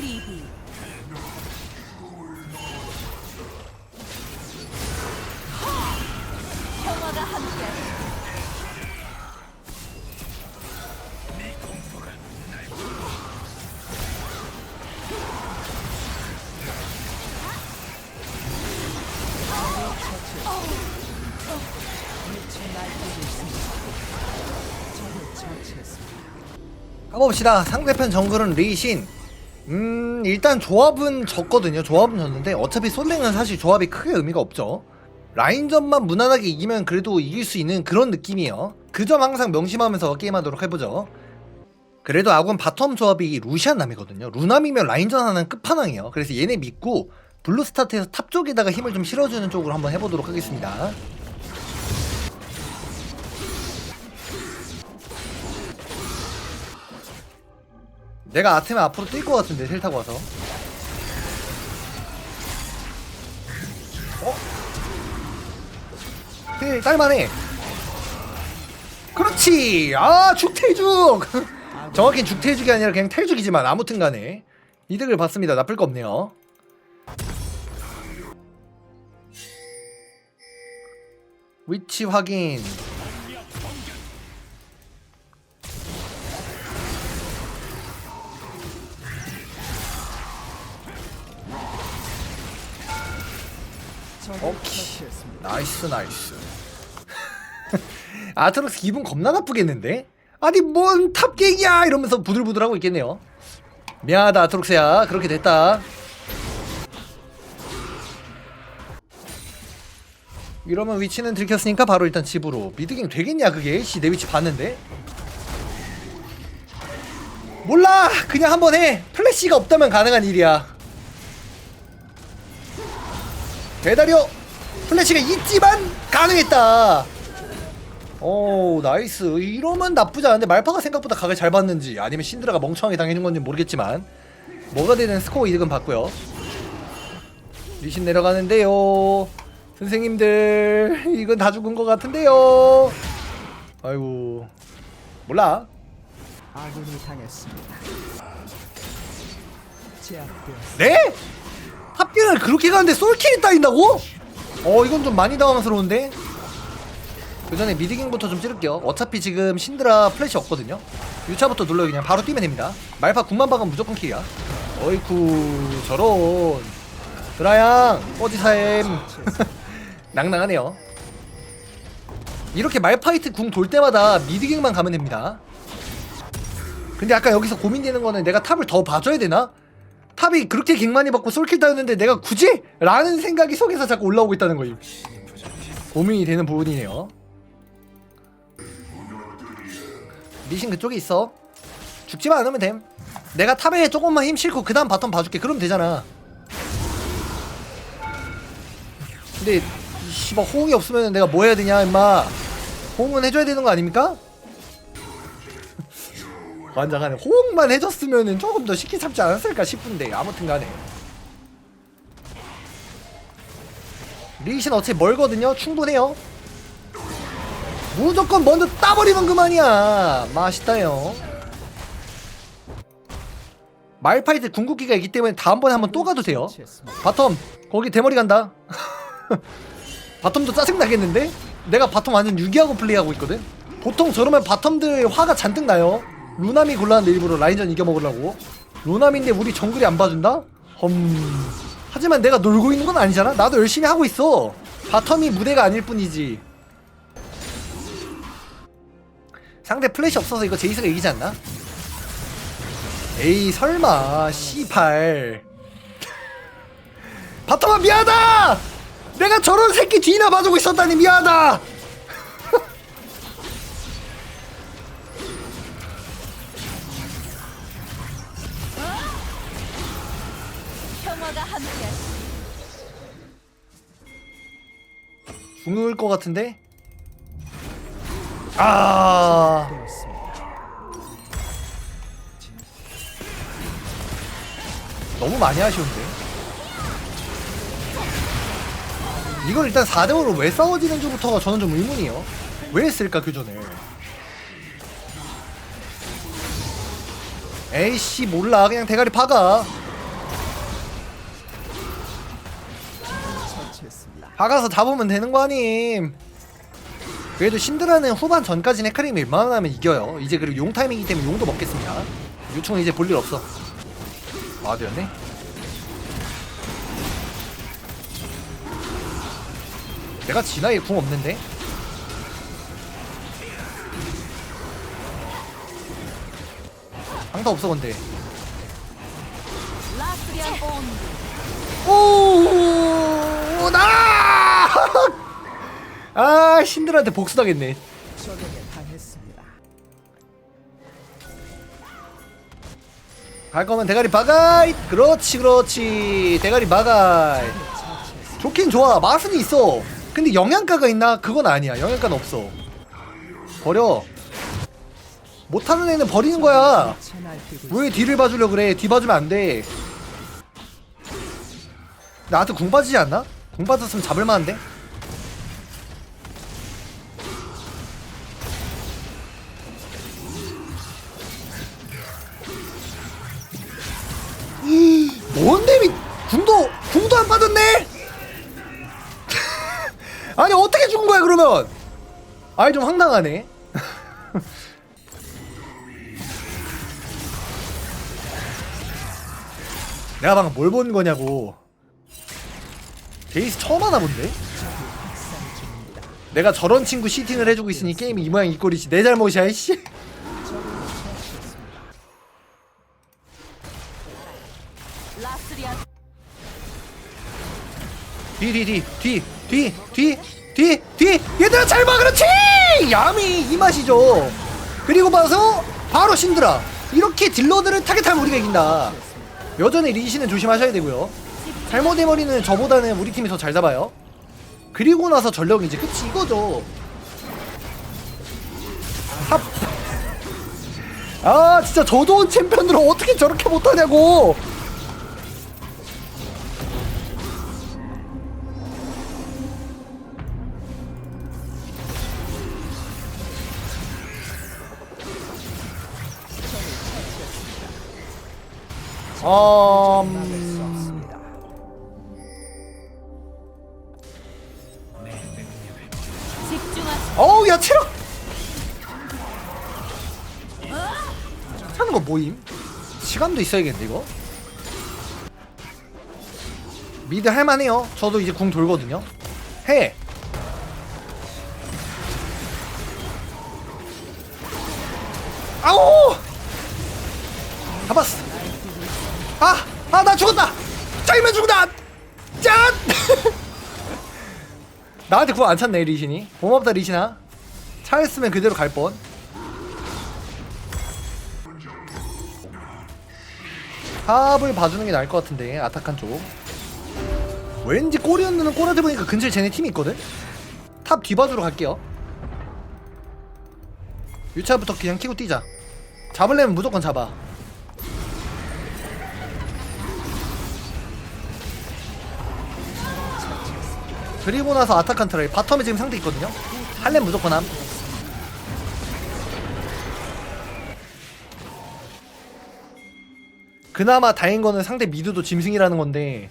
비리비 평화가 함께하리 가봅시다. 상대편 정글은 리신. 음, 일단 조합은 졌거든요. 조합은 졌는데 어차피 솔랭은 사실 조합이 크게 의미가 없죠. 라인전만 무난하게 이기면 그래도 이길 수 있는 그런 느낌이에요. 그 점 항상 명심하면서 게임하도록 해보죠. 그래도 아군 바텀 조합이 루시안 남이거든요. 루남이면 라인전 하는 끝판왕이에요. 그래서 얘네 믿고 블루 스타트에서 탑 쪽에다가 힘을 좀 실어주는 쪽으로 한번 해보도록 하겠습니다. 내가 아테면 앞으로 뛸 것 같은데 셀 타고 와서. 어? 힐 딸만해. 그렇지! 아 죽태죽! 정확히 죽태죽이 아니라 그냥 탈죽이지만 아무튼 간에. 이득을 봤습니다. 나쁠 거 없네요. 위치 확인 나이스 나이스. 아트록스 기분 겁나 나쁘겠는데? 아니 뭔 탑갱이야! 이러면서 부들부들하고 있겠네요. 미안하다 아트록스야. 그렇게 됐다. 이러면 위치는 들켰으니까 바로 일단 집으로. 미드갱 되겠냐 그게? 씨 내 위치 봤는데? 몰라! 그냥 한번 해! 플래시가 없다면 가능한 일이야. 배달이요 플래시가 있지만 가능했다 오 나이스 이러면 나쁘지 않은데 말파가 생각보다 각을 잘 봤는지 아니면 신드라가 멍청하게 당해준 건지 모르겠지만 뭐가 되든 스코어 이득은 봤고요 리신 내려가는데요 선생님들 이건 다 죽은 것 같은데요 아이고 몰라 아군이 당했습니다. 제압되었습니다. 네? 탑기를 그렇게 가는데 솔킬이 따인다고? 어 이건 좀 많이 당황스러운데? 그 전에 미드깅부터 좀 찌를게요. 어차피 지금 신드라 플래시 없거든요. 유차부터 눌러요. 그냥 바로 뛰면 됩니다. 말파 9만 박은 무조건 킬이야. 어이쿠 저런. 드라양 꺼지사엠. 낭낭하네요. 이렇게 말파이트 궁 돌 때마다 미드깅만 가면 됩니다. 근데 아까 여기서 고민되는 거는 내가 탑을 더 봐줘야 되나? 탑이 그렇게 갱 많이 받고 솔킬 따였는데 내가 굳이? 라는 생각이 속에서 자꾸 올라오고 있다는 거임 고민이 되는 부분이네요. 리신 그쪽에 있어. 죽지만 않으면 됨. 내가 탑에 조금만 힘 실고 그 다음 바텀 봐줄게. 그러면 되잖아. 근데 이 씨발 호응이 없으면 내가 뭐 해야 되냐 임마. 호응은 해줘야 되는 거 아닙니까? 완장하네. 호응만 해줬으면은 조금 더 쉽게 참지 않았을까 싶은데 아무튼 간에. 리신 어차피 멀거든요? 충분해요. 무조건 먼저 따버리면 그만이야. 맛있다요. 말파이트 궁극기가 있기 때문에 다음번에 한번 또 가도 돼요. 바텀 거기 대머리 간다. 바텀도 짜증나겠는데? 내가 바텀 완전 유기하고 플레이하고 있거든? 보통 저러면 바텀들 화가 잔뜩 나요 루나미 골랐는데 일부러 라인전 이겨먹으려고 루나미인데 우리 정글이 안 봐준다? 험... 하지만 내가 놀고 있는 건 아니잖아 나도 열심히 하고 있어 바텀이 무대가 아닐 뿐이지 상대 플래시 없어서 이거 제이스가 이기지 않나? 에이 설마 C8 바텀아 미안하다! 내가 저런 새끼 뒤나 봐주고 있었다니 미안하다! 평화가 함께하리 죽을 것 같은데? 아. 너무 많이 아쉬운데? 이걸 일단 4대5로 왜 싸워지는지부터가 저는 좀 의문이에요. 왜 했을까 그 전에 에이씨 몰라. 그냥 대가리 박아 박아서 잡으면 되는 거 아님? 그래도 신드라는 후반 전까지는 헤카림이 웬만하면 이겨요. 이제 그리고 용 타임이기 때문에 용도 먹겠습니다. 유충은 이제 볼일 없어. 아 되었네. 내가 진화에 궁 없는데? 방타 없어 근데. 오, 나! 아, 신들한테 복수당했네. 갈 거면 대가리 박아이. 그렇지, 그렇지. 대가리 박아이. 좋긴 좋아. 맛은 있어. 근데 영양가가 있나? 그건 아니야. 영양가는 없어. 버려. 못하는 애는 버리는 거야. 왜 뒤를 봐주려 그래? 뒤 봐주면 안 돼. 나한테 궁 빠지지 않나? 궁 빠졌으면 잡을만한데? 아니 어떻게 죽은 거야 그러면? 아이 좀 황당하네. 내가 방금 뭘 본 거냐고. 데이스 처음 하나 본데? 내가 저런 친구 시팅을 해주고 있으니 게임이 이 모양 이 꼴이지 내 잘못이야 이씨 뒤뒤뒤뒤뒤뒤뒤뒤 얘들아 잘 봐 그렇지 야미 이 맛이죠 그리고 봐서 바로 신드라 이렇게 딜러들을 타겟하면 우리가 이긴다 여전히 리시는 조심하셔야 되고요 잘못해버리는 저보다는 우리 팀이 더 잘 잡아요 그리고 나서 전력이 이제 끝이 이거죠 합. 아 진짜 저 좋은 챔피언들을 어떻게 저렇게 못하냐고 음... 집중하시. 어우 야 체력! 하는 거 모임? 시간도 있어야겠는데 이거? 미드 할만해요. 저도 이제 궁 돌거든요. 해! 아우 잡았어 죽었다! 짜이면 죽는다! 짠! 나한테 구안 찼네 리신이. 고맙다 리신아. 차였으면 그대로 갈뻔. 탑을 봐주는 게 나을 것 같은데 아타칸 쪽. 왠지 꼬리언느는 꼬라지 보니까 근처에 쟤네 팀이 있거든? 탑 뒤봐주러 갈게요. 유차부터 그냥 키고 뛰자. 잡으려면 무조건 잡아 그리고 나서 아타칸 트라이. 바텀에 지금 상대 있거든요. 할렘 무조건 함. 그나마 다행인 거는 상대 미드도 짐승이라는 건데.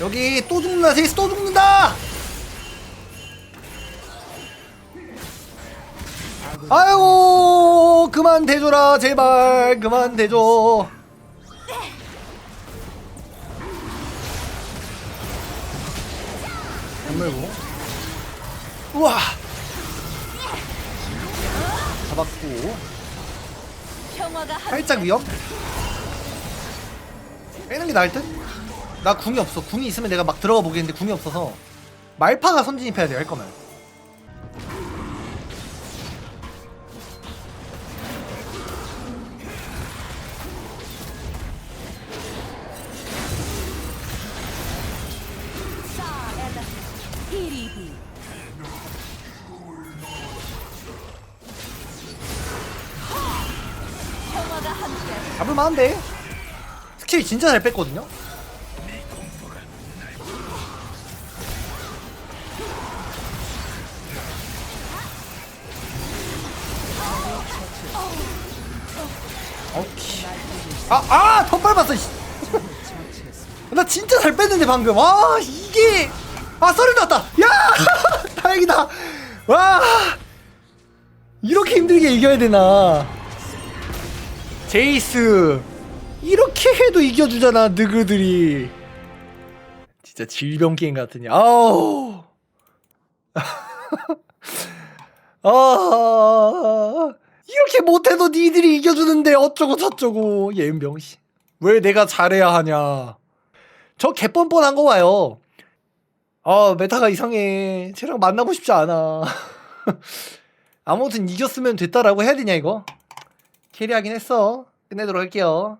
여기 또 죽는다! 세이스 또 죽는다 아이고 그만 대줘라 제발. 그만 대줘. 건물고? 우와. 잡았고. 살짝 위험 빼는 게 나을 듯? 나 궁이 없어. 궁이 있으면 내가 막 들어가 보겠는데 궁이 없어서 말파가 선진입해야 돼할 거면 잡을만한데? 스킬 진짜 잘 뺐거든요? 오케이 아! 아! 더 밟았어! 나 진짜 잘 뺐는데 방금 와 이게 아 서른 났다 야 다행이다 와 이렇게 힘들게 이겨야 되나 제이스. 이렇게 해도 이겨주잖아, 느그들이. 진짜 질병 게임 같으니. 아우. 아. 이렇게 못해도 니들이 이겨주는데 어쩌고 저쩌고 예은병 씨. 왜 내가 잘해야 하냐. 저 개뻔뻔한 거 봐요. 아 메타가 이상해. 쟤랑 만나고 싶지 않아. 아무튼 이겼으면 됐다라고 해야 되냐 이거? 캐리하긴 했어. 끝내도록 할게요.